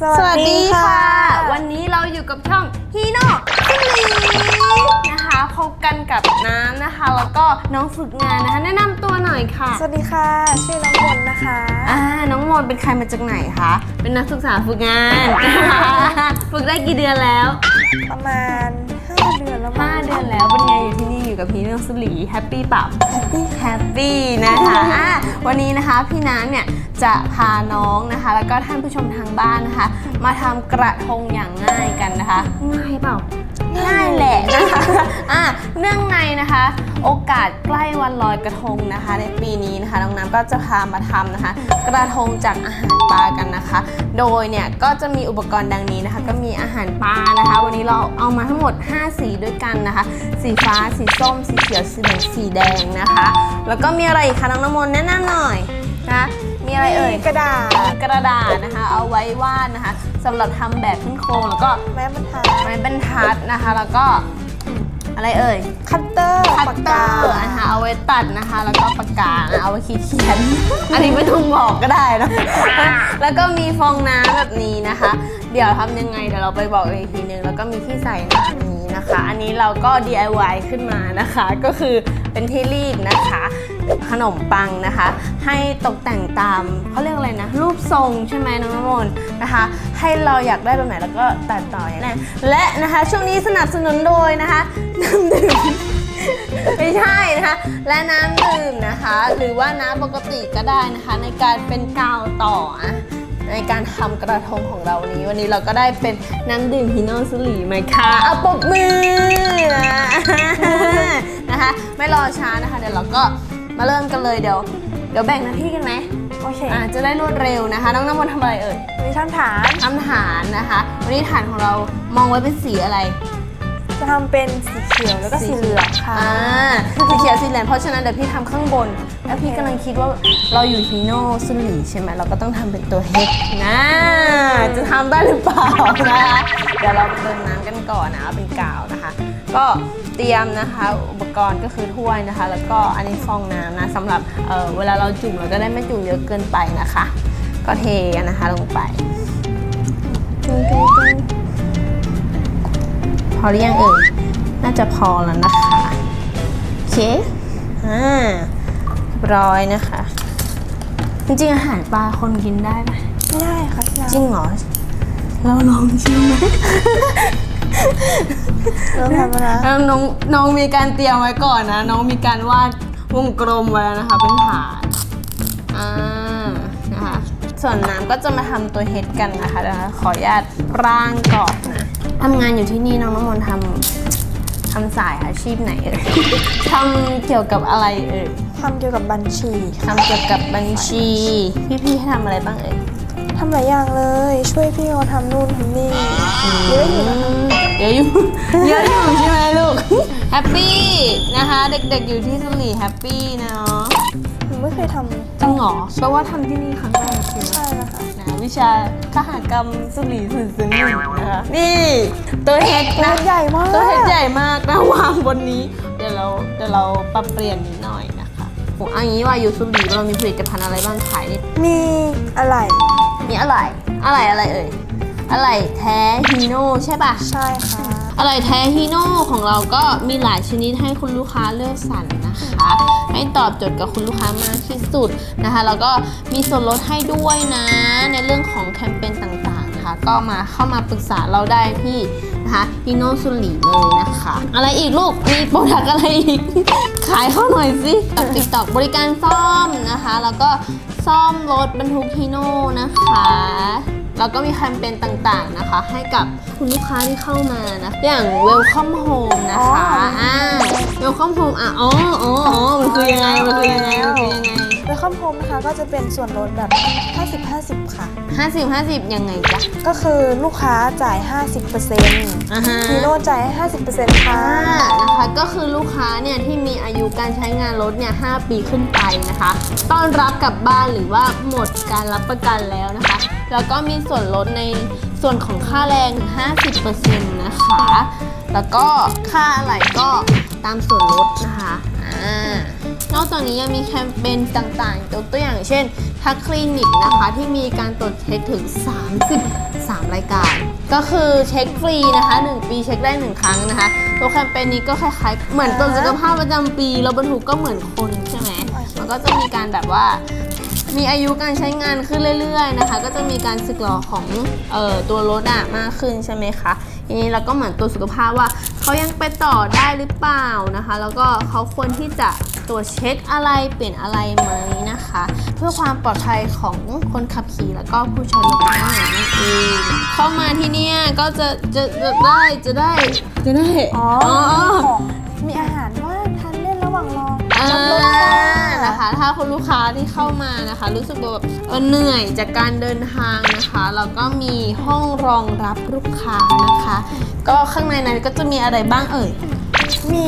สวัสดีค่ะ วันนี้เราอยู่กับช่องฮีโน่ซิลีนะคะพบกันกับน้ำนะคะ แล้วก็น้องฝึกงานนะคะ แนะนำตัวหน่อยค่ะสวัสดีค่ะ ชื่อน้องมนนะคะอ่าน้องมนเป็นใครมาจากไหนคะเป็นนักศึกษาฝึกงานฝึกได้กี่เดือนแล้ว ประมาณ5เดือนแล้วมั้ง5เดือนแล้วเป็นไงอยู่ที่นี่อยู่กับพี่น้องสุลีแฮปปี้เปล่าแฮปปี้แฮปปี้นะคะอะวันนี้นะคะพี่น้ำเนี่ย จะพาน้องนะคะ แล้วก็ท่านผู้ชมทางบ้านนะคะ มาทำกระทงอย่างง่ายกันนะคะ ง่ายเปล่า ง่ายแหละนะคะอะเนื่องในนะคะ โอกาสใกล้วันลอยกระทงนะคะ ในปีนี้นะคะน้องน้ำก็จะพามาทำนะคะ กระทงจากอาหารปลากันนะคะ โดยเนี่ยก็จะมีอุปกรณ์ดังนี้นะคะ ก็มีอาหารปลานะคะ วันนี้เราเอามาทั้งหมด 5 สีด้วยกันนะคะ สีฟ้าสีส้ม สีเขียวสีเหลืองสีแดงนะคะ แล้วก็มีอะไรอีกคะน้องน้ำมนต์แนะนำหน่อยนะ มีอะไรเอ่ย กระดาษ กระดาษนะคะ เอาไว้วาดนะคะสำหรับทำแบบขึ้นโครงแล้วก็แม้บรรทัดไม้บรรทัดนะคะ แล้วก็อะไรเอ่ย คัตเตอร์คัตปากเตกาอร์นะคะเอาไว้ตัดนะคะ แล้วก็ปากกานะเอาไว้ขีดเขียน อันนี้ไม่ต้องบอกก็ได้นะ แล้วก็มีฟองน้ำแบบนี้นะคะ เดี๋ยวทำยังไงเดี๋ยวเราไปบอกอีกทีนึงแล้วก็มีที่ใส่น้ำนี้นะคะ อันนี้เราก็ DIY ขึ้นมานะคะ ก็คือ เป็นที่รีดนะคะ ขนมปังนะคะ ให้ตกแต่งตามเขาเรียกอะไรนะ รูปทรงใช่ไหมน้องน้ำมนต์นะคะ ให้เราอยากได้แบบไหนแล้วก็ตัดต่ออย่างนั้นและนะคะช่วงนี้สนับสนุนโดยนะคะน้ำดื่มไม่ใช่นะคะ และน้ำดื่มนะคะ หรือว่าน้ำปกติก็ได้นะคะ ในการเป็นกาวต่ออะ ในการทำกระทงของเราวันนี้ วันนี้เราก็ได้เป็นน้ำดื่มฮิโนสุรีไหมคะเอาปรบมือนะคะ ไม่รอช้านะคะ เดี๋ยวเราก็มาเริ่มกันเลยเดี๋ยว เดี๋ยวแบ่งหน้าที่กันไหมโอเคอ่าจะได้รวดเร็วนะคะ น้องน้ำมนต์ทำอะไรเอ่ยมีท่านฐานทำฐานนะคะ วันนี้ฐานของเรามองไว้เป็นสีอะไร จะทำเป็นสีเขียวแล้วก็สีเหลืองค่ะ อ่าสีเขียวสีเหลืองเพราะฉะนั้นเดี๋ยวพี่ทำข้างบน แล้วพี่กำลังคิดว่าเราอยู่ฮีโน่สุลีใช่ไหมเราก็ต้องทำเป็นตัวเฮดนะจะทำได้หรือเปล่านะคะเดี๋ยวเราเติมน้ำกันก่อนนะเอาเป็นกาวนะคะ ก็เตรียมนะคะอุปกรณ์ก็คือถ้วยนะคะ แล้วก็อันนี้ฟองน้ำนะสำหรับเอ่อเวลาเราจุ่มเราจะได้ไม่จุ่มเยอะเกินไปนะคะ ก็เทกันนะคะลงไปจุ่มจุ่มจุ่ม พอหรือยังเอ่ยน่าจะพอแล้วนะคะโอเคอ่าเรียบร้อยนะคะ จริงๆอาหารปลาคนกินได้ไหมไม่ได้ค่ะพี่จริงเหรอเราลองชิมไหมเริ่มทำแล้วนะแล้วน้องน้องมีการเตรียมไว้ก่อนนะ น้องมีการวาดวงกลมไว้แล้วนะคะเป็นฐานอ่านะคะส่วนน้ำก็จะมาทำตัวเฮดกันนะคะเดี๋ยวนะขออนุญาตร่างก่อนนะ ทำงานอยู่ที่นี่น้องน้ำมนต์ทำทำสายอาชีพไหนเอ่ย ทำเกี่ยวกับอะไรเอ่ยทำเกี่ยวกับบัญชีค่ะทำเกี่ยวกับบัญชี พี่ๆให้ทำอะไรบ้างเอ่ย ทำหลายอย่างเลย ช่วยพี่เขาทำนู่นทำนี่เยอะอยู่นะคะเยอะอยู่ เยอะอยู่ใช่ไหมลูก แฮปปี้นะคะ เด็กๆอยู่ที่สุรีแฮปปี้เนาะหนู ไม่เคยทจริงเหรอแปลว่าทำที่นี่ครั้งแรกใช่ำไหมใช่นะคะนะวิชาคหกรรมสุรีสื่อสื่อหนึ่งนะคะนี่ตัวเฮดตัวนะใหญ่มากตัวเฮดใหญ่มากนะวางบนนี้ เดี๋ยวเราเดี๋ยวเราปรับเปลี่ยนนิดหน่อยนะคะโอ้เอันนี้ว่าอยู่สุรีเรามีผลิตภัณฑ์อะไรบ้างขายนี่มีอะไร มีอะไร อะไรอะไรเอ่ยอะไรแท้ฮีโน่ใช่ปะใช่ค่ะอะไรแท้ฮีโน่ของเราก็มีหลายชนิดให้คุณลูกค้าเลือกสรร นะคะ ให้ตอบโจทย์กับคุณลูกค้ามากที่สุดนะคะ แล้วก็มีส่วนลดให้ด้วยนะ ในเรื่องของแคมเปญต่างๆนะคะ ก็มาเข้ามาปรึกษาเราได้ที่นะคะฮีโนสุลีเลยนะคะ อะไรอีกลูก มีโปรดักอะไรอีก ขายเขาหน่อยสิติ๊กตอกบริการซ่อมนะคะ แล้วก็ซ่อมรถบรรทุกฮีโน่นะคะ แล้วก็มีแคมเปญต่างๆนะคะ ให้กับคุณลูกค้าที่เข้ามานะอย่าง Welcome Home นะคะอ๋ออ่อ่า Welcome Home อะอ๋ออ๋ออ๋อมันคือยังไงมันคือยังไงมันคือยังไง โดยคอมโฮมนะคะก็จะเป็นส่วนลดแบบ 50-50 ค่ะห้าสิบห้าสิบยังไงจ๊ะ ก็คือลูกค้าจ่าย 50%อ่าฮะ ฮีโร่จ่ายให้50%ค่ะ อ่านะคะก็คือลูกค้าเนี่ยที่มีอายุการใช้งานรถเนี่ย5ปีขึ้นไปนะคะต้อนรับกลับบ้านหรือว่าหมดการรับประกันแล้วนะคะ แล้วก็มีส่วนลดในส่วนของค่าแรง 50%นะคะ แล้วก็ค่าอะไหล่ก็ ตามส่วนลดนะคะอ่านอกจากนี้ยังมีแคมเปญต่างๆยกตัวอย่างเช่นทักคลินิกนะคะที่มีการตรวจเช็คถึง 33 รายการ ก็คือเช็คฟรีนะคะ 1 ปีเช็คได้ 1 ครั้งนะคะตัวแคมเปญนี้ก็คล้ายๆ เหมือนตรวจสุขภาพประจำปีเราบรรทุกก็เหมือนคนใช่ไหมมันก็จะมีการแบบว่ามีอายุการใช้งานขึ้นเรื่อย ๆ นะคะ ก็จะมีการสึกหรอของออตัวรถอะมากขึ้นใช่ไหมคะ ทีนี้เราก็เหมือนตัวจสุขภาพว่าเขายังไปต่อได้หรือเปล่านะคะ แล้วก็เขาควรที่จะตรวจเช็คอะไรเปลี่ยนอะไรไหมนะคะ เพื่อความปลอดภัยของคนขับขี่แล้วก็ผู้ใช้รถทั้งหลายนั่นเองเข้ามาที่เนี่ยก็จะจะจะได้จะได้จะได้อ๋อของมีอาหาร ว่างรออ่ารับรสค่ะนะคะ ถ้าคุณลูกค้าที่เข้ามานะคะ รู้สึกแบบเออเหนื่อยจากการเดินทางนะคะเราก็มีห้องรองรับลูกค้านะคะ ก็ข้างในนั้นก็จะมีอะไรบ้างเอ่ย มี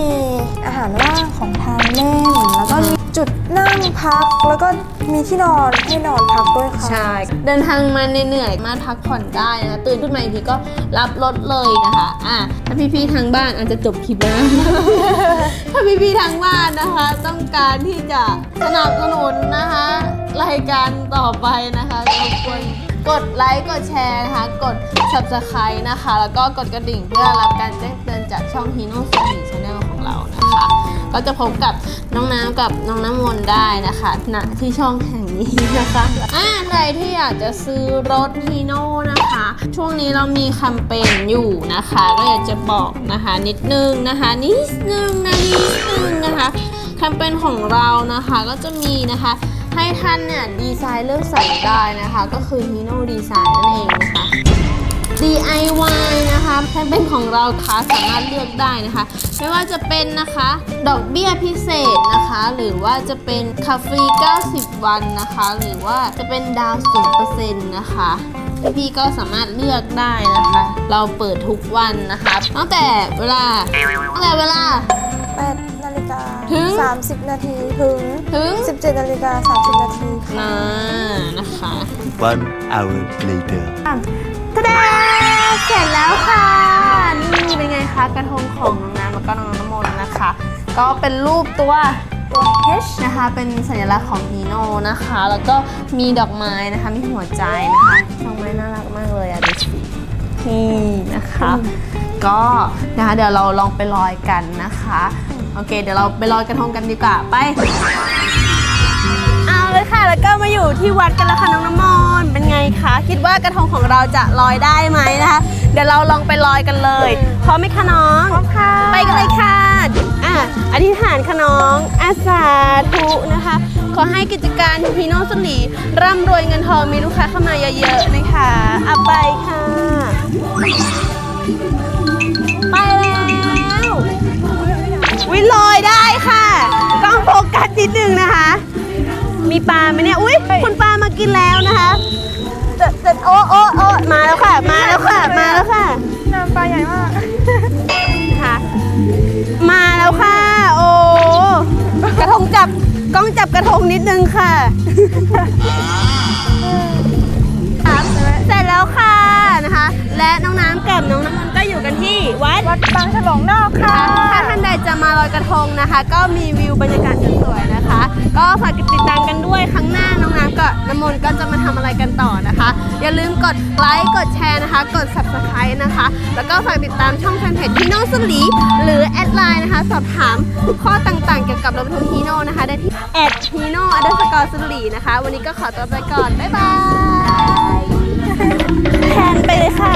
อาหารว่างของทานเล่น แล้วก็มีจุดนั่งพัก แล้วก็มีที่นอนให้นอนพักด้วยค่ะ ใช่ เดินทางมาเหนื่อยๆมาพักผ่อนได้นะคะตื่นขึ้นมาอีกทีก็รับรถเลยนะคะ อะ ถ้าพี่ๆทางบ้านอาจจะจบคลิปแล้วถ้าพี่ๆทางบ้านนะคะ ต้องการที่จะสนับสนุนนะคะ รายการต่อไปนะคะรบกวน กดไลค์กดแชร์นะคะ กด subscribe นะคะ แล้วก็กดกระดิ่งเพื่อรับการแจ้งเตือนจากช่อง Hino s o n y Channel ของเรานะคะ ก็จะพบกับน้องน้ำกับน้องน้ำมนต์ได้นะคะณที่ช่องแห่งนี้นะคะอ่าใครที่อยากจะซื้อรถฮีโน่นะคะ ช่วงนี้เรามีแคมเปญอยู่นะคะ ก็อยากจะบอกนะคะนิดนึงนะคะ นิดนึงนะนิดนึงนะคะแคมเปญของเรานะคะก็จะมีนะคะ ให้ท่านเนี่ยดีไซน์เลือกใส่ได้นะคะ ก็คือ Hino Design นั่นเองนะคะ DIY นะคะแคมเปญของเราค่ะสามารถเลือกได้นะคะ ไม่ว่าจะเป็นนะคะ ดอกเบี้ยพิเศษนะคะ หรือว่าจะเป็นคาฟรี 90 วันนะคะ หรือว่าจะเป็นดาว0%นะคะพี่ก็สามารถเลือกได้นะคะ เราเปิดทุกวันนะคะตั้งแต่เวลาตั้งแต่เวลา8 นาฬิกาถึง30นาทีถึงถึง17นาฬิกา30นาทีค่ะนานะคะ One hour later. ตะเดเสร็จแล้วค่ะ นี่เป็นไงคะกระทงของน้องน้ำแล้วก็น้องน้ำมนต์นะคะ ก็เป็นรูปตัวตัว H นะคะ เป็นสัญลักษณ์ของฮีโน่นะคะ แล้วก็มีดอกไม้นะคะ มีหัวใจนะคะดอกไม้น่ารักมากเลยอะดูสินี่นะคะ ก็นะคะเดี๋ยวเราลองไปลอยกันนะคะ โอเค เดี๋ยวเราไปลอยกระทงกันดีกว่า ไป เอาเลยค่ะ แล้วก็มาอยู่ที่วัดกันแล้วค่ะน้องน้ำมนต์เป็นไงคะ คิดว่ากระทงของเราจะลอยได้ไหมนะคะ เดี๋ยวเราลองไปลอยกันเลย พร้อมไหมคะน้อง พร้อมค่ะ ไปกันเลยค่ะ อะ อธิษฐานค่ะน้อง อาสาธุนะคะ ขอให้กิจการฮีโน่สลีร่ำรวยเงินทองมีลูกค้าเข้ามาเยอะๆนะคะเอาไปค่ะ ปลาไหมเนี่ย อุ้ยคุณปลามากินแล้วนะคะจะจะโอ้โอ้โอ้มาแล้วค่ะ มาแล้วค่ะ มาแล้วค่ะ น้ำปลาใหญ่มากค่ะ มาแล้วค่ะ โอ้ กระทงจับ กล้องจับกระทงนิดนึงค่ะครับเสร็จแล้วค่ะนะคะ และน้องน้ำกับน้องน้ำมันต์ก็อยู่กันที่วัดวัดบางฉลองนอกค่ะ อยกระทงนะคะ ก็มีวิวบรรยากาศสวยๆนะคะ ก็ฝากติดตามกันด้วยครั้งหน้าน้องน้ำกับน้ำมนต์ก็จะมาทำอะไรกันต่อนะคะ อย่าลืมกดไลค์กดแชร์นะคะ กด subscribe นะคะ แล้วก็ฝากติดตามช่องแฟนเพจฮีโน่สุลีหรือแอดไลน์นะคะ สอบถามข้อต่างๆ เกี่ยวกับรถบรรทุกฮีโน่นะคะได้ที่แอดฮีโน่อันเดอร์สกอร์สุลีนะคะ วันนี้ก็ขอตัวไปก่อน บ๊ายบายแทนไปเลยค่ะ